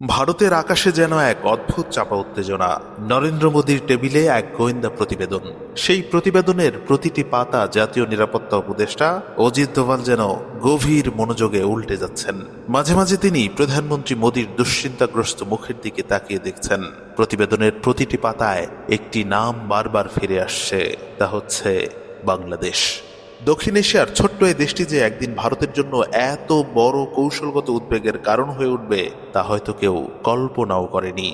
ভারতের আকাশে যেন এক অদ্ভুত চাপা উত্তেজনা। নরেন্দ্র মোদীর টেবিলে এক গোয়েন্দা প্রতিবেদন। সেই প্রতিবেদনের প্রতিটি পাতা জাতীয় নিরাপত্তা উপদেষ্টা অজিত দোভাল যেন গভীর মনোযোগে উল্টে যাচ্ছেন। মাঝে মাঝে তিনি প্রধানমন্ত্রী মোদীর দুশ্চিন্তাগ্রস্ত মুখের দিকে তাকিয়ে দেখছেন। প্রতিবেদনের প্রতিটি পাতায় একটি নাম বারবার ফিরে আসছে। তা হচ্ছে বাংলাদেশ। দক্ষিণ এশিয়ার ছোট্ট এই দেশটি যে একদিন ভারতের জন্য এত বড় কৌশলগত উদ্বেগের কারণ হয়ে উঠবে, তা হয়তো কেউ কল্পনাও করেনি।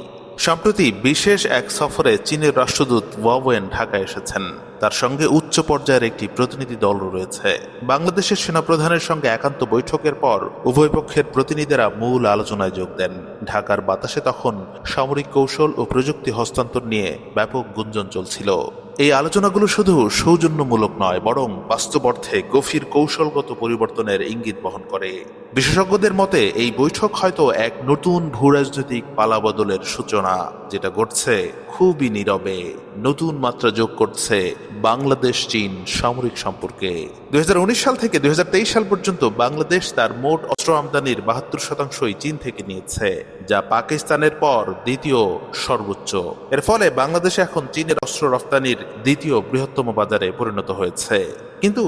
সম্প্রতি বিশেষ এক সফরে চীনের রাষ্ট্রদূত ওয়াওয়েন ঢাকায় এসেছেন। তার সঙ্গে উচ্চ পর্যায়ের একটি প্রতিনিধি দল রয়েছে। বাংলাদেশের সেনাপ্রধানের সঙ্গে একান্ত বৈঠকের পর উভয় পক্ষের প্রতিনিধিরা মূল আলোচনায় যোগ দেন। ঢাকার বাতাসে তখন সামরিক কৌশল ও প্রযুক্তি হস্তান্তর নিয়ে ব্যাপক গুঞ্জন চলছিল। এই আলোচনাগুলো শুধু সৌজন্যমূলক নয়, বরং বাস্তব অর্থে গভীর কৌশলগত পরিবর্তনের ইঙ্গিত বহন করে। বিশেষজ্ঞদের মতে, এই বৈঠক হয়তো এক নতুন ভূরাজনৈতিক পালাবদলের সূচনা, যেটা ঘটছে খুবই নীরবে। নতুন মাত্রা যোগ করছে বাংলাদেশ, চীন সামরিক সম্পর্কে। দুই সাল থেকে দুই সাল পর্যন্ত বাংলাদেশ তার মোট অস্ত্র আমদানির বাহাত্তর শতাংশই চীন থেকে নিয়েছে, যা পাকিস্তানের পর দ্বিতীয় সর্বোচ্চ। এর ফলে বাংলাদেশ এখন চীনের অস্ত্র রফতানির দ্বিতীয় বৃহত্তম বাজারে পরিণত হয়েছে। কিন্তু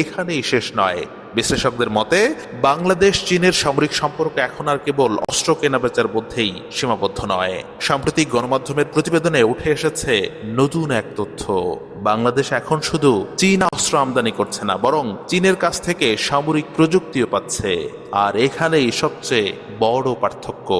এখানেই শেষ নয় বিশ্লেষকদের মতে, বাংলাদেশ, চীনের সামরিক সম্পর্ক এখন আর কেবল অস্ত্র কেনাবেচার মধ্যেই সীমাবদ্ধ নয়। সাম্প্রতিক গণমাধ্যমের প্রতিবেদনে উঠে এসেছে নতুন এক তথ্য। বাংলাদেশ এখন শুধু চীন অস্ত্র আমদানি করছে না, বরং চীনের কাছ থেকে সামরিক প্রযুক্তিও পাচ্ছে। আর এখানেই সবচেয়ে বড় পার্থক্য।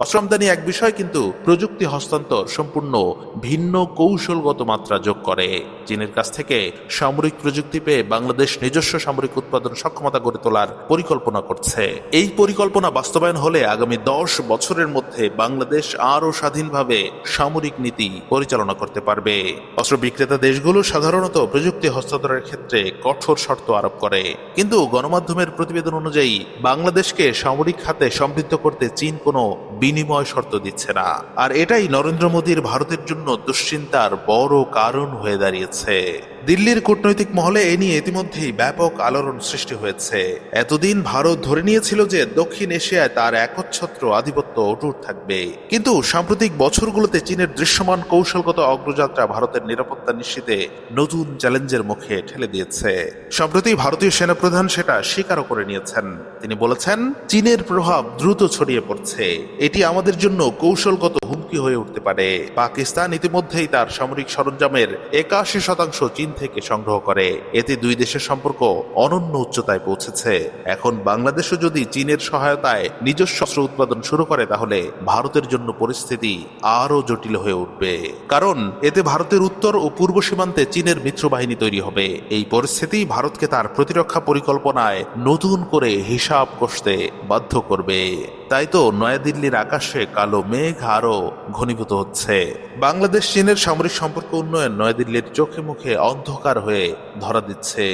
অস্ত্র আমদানি এক বিষয়, কিন্তু প্রযুক্তি হস্তান্তর সম্পূর্ণ ভিন্ন কৌশলগত মাত্রা যোগ করে। চীনের কাছ থেকে সামরিক প্রযুক্তি পেয়ে বাংলাদেশ নিজস্ব সামরিক উৎপাদন সক্ষমতা গড়ে তোলার পরিকল্পনা করছে। এই পরিকল্পনা বাস্তবায়ন হলে আগামী দশ বছরের মধ্যে বাংলাদেশ আরও স্বাধীনভাবে সামরিক নীতি পরিচালনা করতে পারবে। অস্ত্র বিক্রেতা দেশগুলো সাধারণত প্রযুক্তি হস্তান্তরের ক্ষেত্রে কঠোর শর্ত আরোপ করে। কিন্তু গণমাধ্যমের প্রতিবেদন অনুযায়ী, বাংলাদেশকে সামরিক খাতে সমৃদ্ধ করতে চীন কোনো বিনিময় শর্ত দিচ্ছে না। আর এটাই নরেন্দ্র মোদীর ভারতের জন্য দুশ্চিন্তার বড় কারণ হয়ে দাঁড়িয়েছে। দিল্লির কূটনৈতিক মহলে এ নিয়ে ইতিমধ্যেই ব্যাপক আলোড়ন সৃষ্টি হয়েছে। এতদিন ভারত ধরে নিয়েছিল যে দক্ষিণ এশিয়ায় তার একচ্ছত্র আধিপত্য অটুট থাকবে। কিন্তু সাম্প্রতিক বছরগুলোতে চীনের দৃশ্যমান কৌশলগত অগ্রযাত্রা ভারতের নিরাপত্তা নিশ্চিতে নতুন চ্যালেঞ্জের মুখে ঠেলে দিয়েছে। সম্প্রতি ভারতীয় সেনাপ্রধান সেটা স্বীকারও করে নিয়েছেন। তিনি বলেছেন, চীনের প্রভাব দ্রুত ছড়িয়ে পড়ছে। এটি আমাদের জন্য কৌশলগত হুমকি হয়ে উঠতে পারে। পাকিস্তান ইতিমধ্যেই তার সামরিক সরঞ্জামের একাশি শতাংশ চীন থেকে সংগ্রহ করে। এতে দুই দেশের সম্পর্ক অনন্য উচ্চতায় পৌঁছেছে। এখন বাংলাদেশও যদি চীনের সহায়তায় নিজস্ব অস্ত্র উৎপাদন শুরু করে, তাহলে ভারতের জন্য পরিস্থিতি আরও জটিল হয়ে উঠবে। কারণ এতে ভারতের উত্তর ও পূর্ব সীমান্তে চীনের মিত্রবাহিনী তৈরি হবে। এই পরিস্থিতি ভারতকে তার প্রতিরক্ষা পরিকল্পনায় নতুন করে হিসাব কষতে বাধ্য করবে। তাই তো নয়াদিল্লির আকাশে কালো মেঘ আরও ঘনীভূত হচ্ছে। বাংলাদেশ চীনের সামরিক সম্পর্ক উন্নয়ন নয়াদিল্লির চোখে মুখে অন্ধকার হয়ে ধরা দিচ্ছে।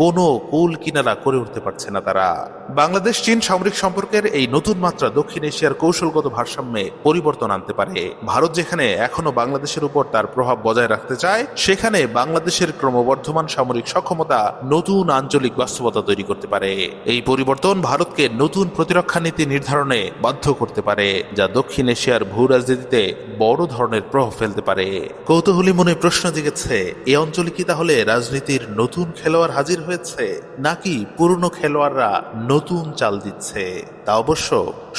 কোনো কুল কিনারা করে উঠতে পারছে না তারা। বাংলাদেশ, চীন সামরিক সম্পর্কের এই নতুন মাত্রা দক্ষিণ এশিয়ার কৌশলগত ভারসাম্যে পরিবর্তন আনতে পারে। ভারত যেখানে এখনও বাংলাদেশের উপর তার প্রভাব বজায় রাখতে চায়, সেখানে বাংলাদেশের ক্রমবর্ধমান সামরিক সক্ষমতা নতুন আঞ্চলিক বাস্তবতা তৈরি করতে পারে। এই পরিবর্তন ভারতকে নতুন প্রতিরক্ষা নীতি নির্ধারণে বাধ্য করতে পারে, যা দক্ষিণ এশিয়ার ভূ রাজনীতিতে বড় ধরনের প্রভাব ফেলতে পারে। কৌতূহলী মনে প্রশ্ন জেগেছে এই অঞ্চলে কি তাহলে রাজনীতির নতুন খেলোয়াড় হাজির হয়েছে নাকি পুরনো খেলোয়াড়রা নতুন চাল দিচ্ছে? তা অবশ্য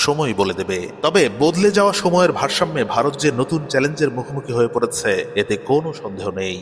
সময় বলে দেবে। তবে বদলে যাওয়া সময়ের ভারসাম্যে ভারত যে নতুন চ্যালেঞ্জের মুখোমুখি হয়ে পড়েছে, এতে কোনো সন্দেহ নেই।